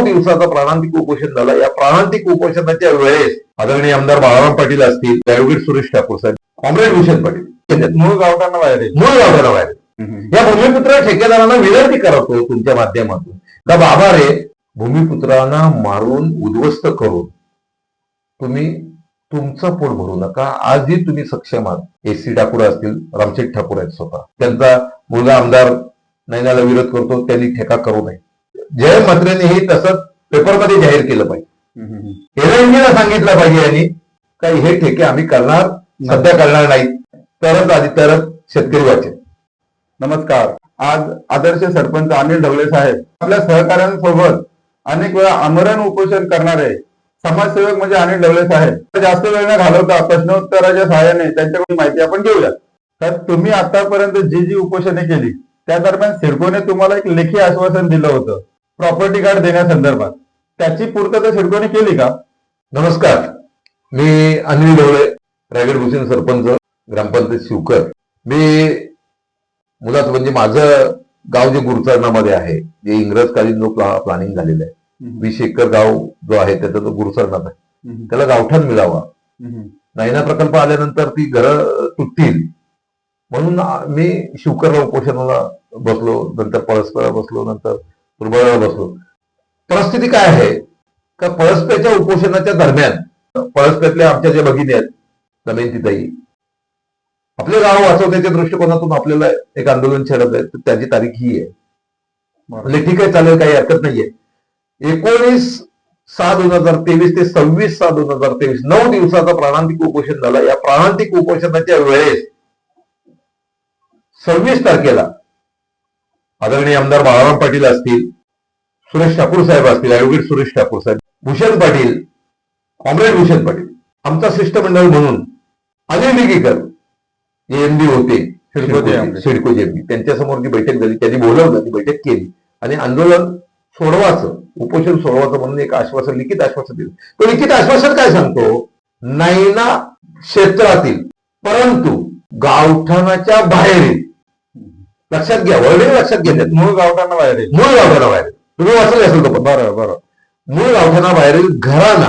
नऊ दिवसाचा प्राणांतिक उपोषण झालं. या प्राणांतिक उपोषणाच्या वेळेस आदरणीय आमदार बाळाराम पाटील असतील ॲडव्होकेट सुरेश ठाकूर साहेब कॉम्रेड भूषण पाटील त्याच्यात मूळ गावठाणा बाहेर. मूळ गावठाणा बाहेर या भूमिपुत्र ठेकेदारांना विनंती करतो तुमच्या माध्यमातून का बाबा रे भूमिपुत्रांना मारून उद्ध्वस्त करून तुम्ही तुमचं पोट भरू नका. आजही तुम्ही सक्षम आहात. एस सी ठाकूर असतील रामशेठ ठाकूर आहेत स्वतः. त्यांचा मुलगा आमदार नैनाला विरोध करतो त्यांनी ठेका करू नये. जयंत हे तसंच पेपरमध्ये जाहीर केलं पाहिजे. एलएनजीला सांगितलं पाहिजे यांनी काही हे ठेके आम्ही करणार सध्या करणार नाही. तरच आधी तरच शेतकरी वाचेल. नमस्कार. आज आदर्श सरपंच अनिल ढवळे साहेब आपल्या सहकाऱ्यांसोबत अनेक वेळा आमरण उपोषण करणारे समाजसेवक म्हणजे अनिल ढवळे साहेब. जास्त वेळ न घालवता प्रश्नोत्तराच्या सहाय्याने त्यांच्याकडून माहिती आपण घेऊया तर तुम्ही आतापर्यंत जी जी उपोषणे केली त्या दरम्यान सिडकोने तुम्हाला एक लेखी आश्वासन दिलं होतं. प्रॉपर्टी कार्ड देण्यासंदर्भात. त्याची पूर्तता सिडकोने केली का? नमस्कार. मी अनिल ढवळे रायगड भूषण सरपंच ग्रामपंचायत शिवकर. मी मुलात म्हणजे माझं गाव जे गुरुचरणामध्ये आहे जे इंग्रजकालीन जो प्ला प्लॅनिंग झालेलं आहे. वीस एकर गाव जो आहे त्याचा जो गुरुचरणात आहे. त्याला गावठाण मिळावा. नैना प्रकल्प आल्यानंतर ती घरं तुटतील. म्हणून मी शिवकरला उपोषणाला बसलो नंतर पळसपेला बसलो नंतर तुरबळाला बसलो परिस्थिती काय आहे? का पळसपेच्या उपोषणाच्या दरम्यान पळसपेतल्या आमच्या ज्या भगिनी आहेत दमयंतीताई आपले गाव वाचवण्याच्या दृष्टिकोनातून आपल्याला एक आंदोलन छेडत आहे तर त्याची तारीख ही आहे. म्हणजे ठीक आहे चालेल काही हरकत नाहीये. एकोणीस सहा दोन हजार तेवीस ते सव्वीस सहा दोन हजार तेवीस नऊ दिवसाचा प्राणांतिक उपोषण झाला. या प्राणांतिक उपोषणाच्या वेळेस सव्वीस तारखेला आदरणीय आमदार बाळाराम पाटील असतील सुरेश ठाकूर साहेब असतील ऍडव्होकेट सुरेश ठाकूर साहेब भूषण पाटील कॉम्रेड भूषण पाटील आमचा शिष्टमंडळ म्हणून अनिल लिगीकर जे एमडी होते सिडको JMD. सिडको जेमडी त्यांच्यासमोर जी बैठक झाली त्यांनी बोलवलं ती बैठक केली. आणि आंदोलन सोडवाचं उपोषण सोडवाचं म्हणून एक आश्वासन लिखित आश्वासन दिलं. तो लिखित आश्वासन काय सांगतो? नैना क्षेत्रातील परंतु गावठाणाच्या बाहेरील लक्षात घ्या वर्डिंग लक्षात घ्या मूळ गावठाणा बाहेर. मूळ गावठाणा बाहेर तुम्ही वाचले असेल तो पण. बरं बरं. मूळ गावठाणा बाहेरील घरांना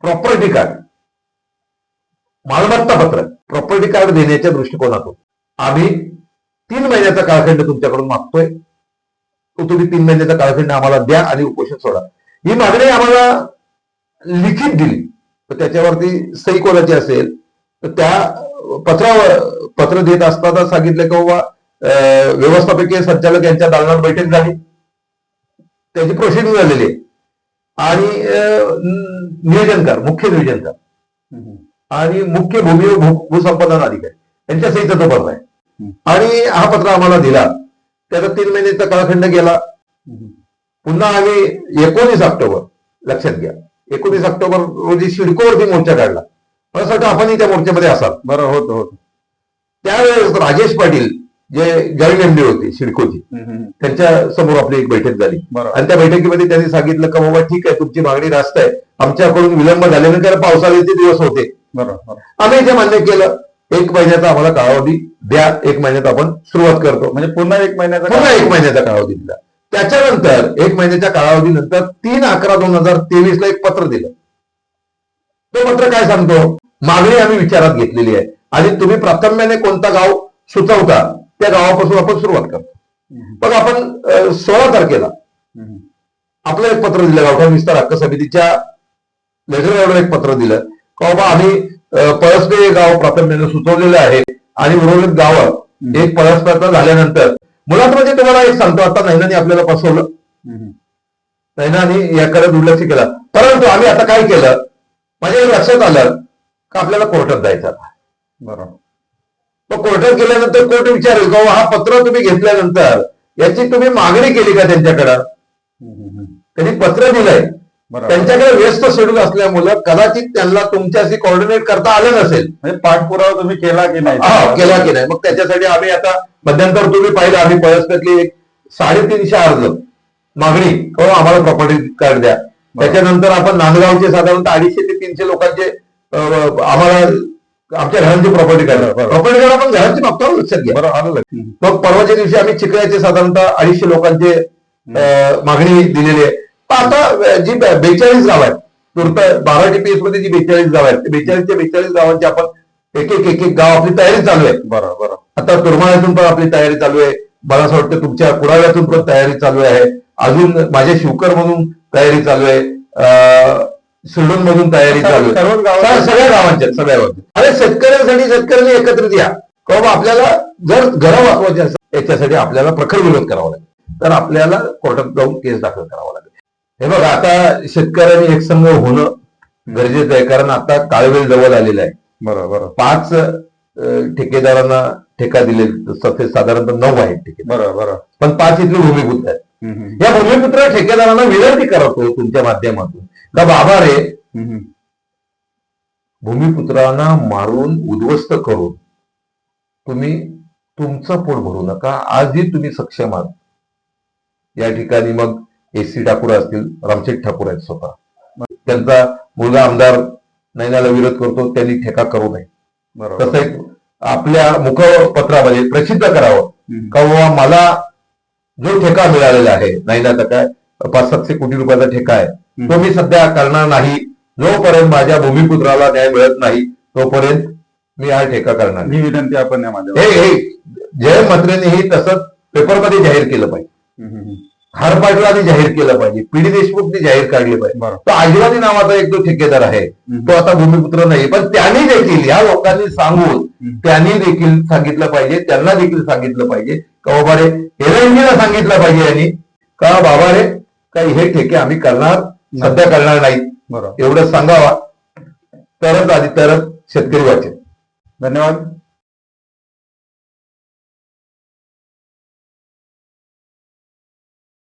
प्रॉपर्टी कार्ड मालमत्ता पत्र. प्रॉपर्टी कार्ड देण्याच्या दृष्टिकोनातून. आम्ही तीन महिन्याचा कालखंड तुमच्याकडून मागतोय. तो तुम्ही तीन महिन्याचा कालखंड आम्हाला द्या आणि उपोषण सोडा. ही मागणी आम्हाला लिखित दिली. तर त्याच्यावरती सही कोणाची असेल? त्या पत्रावर पत्र देत असताना सांगितलं की बाबा अं, व्यवस्थापकीय संचालक यांच्या दालनात बैठक झाली. त्याची प्रोसिडिंग झालेली आहे. आणि नियोजनकार मुख्य नियोजनकार आणि मुख्य भूमी भू- भूसंपादन अधिकारी. यांच्या सहीचा तो पत्र आहे. आणि हा पत्र आम्हाला दिला. त्याचा तीन महिन्याचा कालखंड गेला. पुन्हा आम्ही एकोणीस ऑक्टोबर लक्षात घ्या. एकोणीस ऑक्टोबर रोजी सिडकोवरती मोर्चा काढला. मला वाटतं आपणही त्या मोर्चामध्ये असाल. बरं होत होत. त्यावेळेस राजेश पाटील जे जॉईंट एमडी होते सिडकोची त्यांच्यासमोर आपली एक बैठक झाली. आणि त्या बैठकीमध्ये त्यांनी सांगितलं का बाबा ठीक आहे तुमची मागणी रास्त आहे. आमच्याकडून विलंब झाल्याने कारण पावसाळ्याचे दिवस होते. आम्ही ते मान्य केलं. एक महिन्याचा आम्हाला कालावधी द्या. एक महिन्यात आपण सुरुवात करतो. म्हणजे पुन्हा एक महिन्याचा पुन्हा एक महिन्याचा कालावधी दिला. त्याच्यानंतर एक महिन्याच्या कालावधीनंतर तीन अकरा दोन हजार तेवीस ला एक पत्र दिलं. तो पत्र काय सांगतो? मागणी आम्ही विचारात घेतलेली आहे. आणि तुम्ही प्राथम्याने कोणता गाव सुचवता त्या गावापासून आपण सुरुवात करतो. मग आपण सोळा तारखेला आपलं एक पत्र दिलं गावठाण विस्तार हक्क समितीच्या लेटरवर एक पत्र दिलं. का बाबा आम्ही अं, पळसपे हे गाव प्राथम्याने सुचवलेलं आहे आणि उर्वरित गावं एक पळसपेचा झाल्यानंतर मुळात म्हणजे तुम्हाला एक सांगतो आता नैनाने आपल्याला फसवलं. नैनाने याकडे दुर्लक्ष केलं. परंतु आम्ही आता काय केलं? माझ्या लक्षात आलं का आपल्याला कोर्टात जायचं आता. बरं मग कोर्टात गेल्यानंतर कोर्ट विचारेल का हा पत्र तुम्ही घेतल्यानंतर याची तुम्ही मागणी केली का त्यांच्याकडं? त्यांनी पत्र दिलंय. त्यांच्याकडे व्यस्त शेड्यूल असल्यामुळं कदाचित त्यांना तुमच्याशी कोऑर्डिनेट करता आलं नसेल. म्हणजे पाठपुरावा तुम्ही केला की नाही? हा केला की नाही. मग त्याच्यासाठी आम्ही आता मध्यंतर तुम्ही पाहिलं आम्ही पळसपेतली एक साडेतीनशे अर्ज. मागणी आम्हाला प्रॉपर्टी कार्ड द्या. त्याच्यानंतर आपण नांदगावचे साधारणतः अडीचशे ते तीनशे लोकांचे आम्हाला आमच्या घरांची प्रॉपर्टी बरोबर. प्रॉपर्टी कार्ड आपण घरांची मागतो लक्षात घ्या. बरं. मग परवाच्या दिवशी आम्ही चिखल्याचे साधारणतः अडीचशे लोकांचे मागणी दिलेली आहे. पण आता जी बेचाळीस गाव आहेत तुर्त बारा टीपीएसमध्ये जी बेचाळीस गाव आहेत बेचाळीसच्या बेचाळीस गावांची आपण एक एक एक एक गाव आपली तयारी चालू आहे. बरं बरं. आता तुरमाळ्यातून पण आपली तयारी चालू आहे. मला असं वाटतं तुमच्या कुडाव्यातून पण तयारी चालू आहे. अजून माझ्या शिवकर मधून तयारी चालू आहे. शिर्डून मधून तयारी चालू आहे. सगळ्या गावांच्या सगळ्या गावांच्या अरे शेतकऱ्यांसाठी शेतकऱ्यांनी एकत्रित या का बाबा आपल्याला जर घरं वाचवायची असेल याच्यासाठी आपल्याला प्रखर विरोध करावा लागेल. तर आपल्याला कोर्टात जाऊन केस दाखल करावा लागेल. हे बघा आता शेतकऱ्यांनी एकसंघ होणं गरजेचं आहे. कारण आता काळवेळ जवळ आलेला आहे. बरं बरं. पाच ठेकेदारांना ठेका दिले साधारणतः नऊ आहेत ठेकेदार. बरं बरं. पण पाच इथले भूमिपुत्र आहेत. या भूमिपुत्र ठेकेदारांना विनंती करतो तुमच्या माध्यमातून. का बाबा रे. भूमिपुत्रांना मारून उद्ध्वस्त करून तुम्ही तुमचं पोट भरू नका आजही तुम्ही सक्षम आहात. या ठिकाणी मग एस सी ठाकूर असतील रामशेठ ठाकूर आहेत स्वतः. त्यांचा मुलगा आमदार नैनाला विरोध करतो त्यांनी ठेका करू नये. तसं एक आपल्या मुखपत्रामध्ये प्रसिद्ध करावं. का बाबा मला जो ठेका मिळालेला आहे नैनाचा काय पाच सातशे कोटी रुपयाचा ठेका आहे. तो मी सध्या करणार नाही. जोपर्यंत माझ्या भूमिपुत्राला न्याय मिळत नाही तोपर्यंत मी हा ठेका करणार नाही. ही विनंती आपण या माध्यमात हे हे जयंत म्हात्रेंनीही तसंच पेपरमध्ये जाहीर केलं पाहिजे. हारपाटलाने जाहीर केलं पाहिजे. पीडी देशमुखने जाहीर काढले पाहिजे. तो आजीवादी नावाचा एक जो ठेकेदार आहे. तो आता भूमिपुत्र नाही. पण त्यांनी देखील या लोकांनी सांगून त्यांनी देखील सांगितलं पाहिजे. त्यांना देखील सांगितलं पाहिजे. का बाबा रे एलएनजीला सांगितलं पाहिजे यांनी. का बाबा रे काही हे ठेके आम्ही करणार? सध्या करणार नाही. बरं. एवढं सांगावा. तरच आधी तरच शेतकरी वाचेल. धन्यवाद.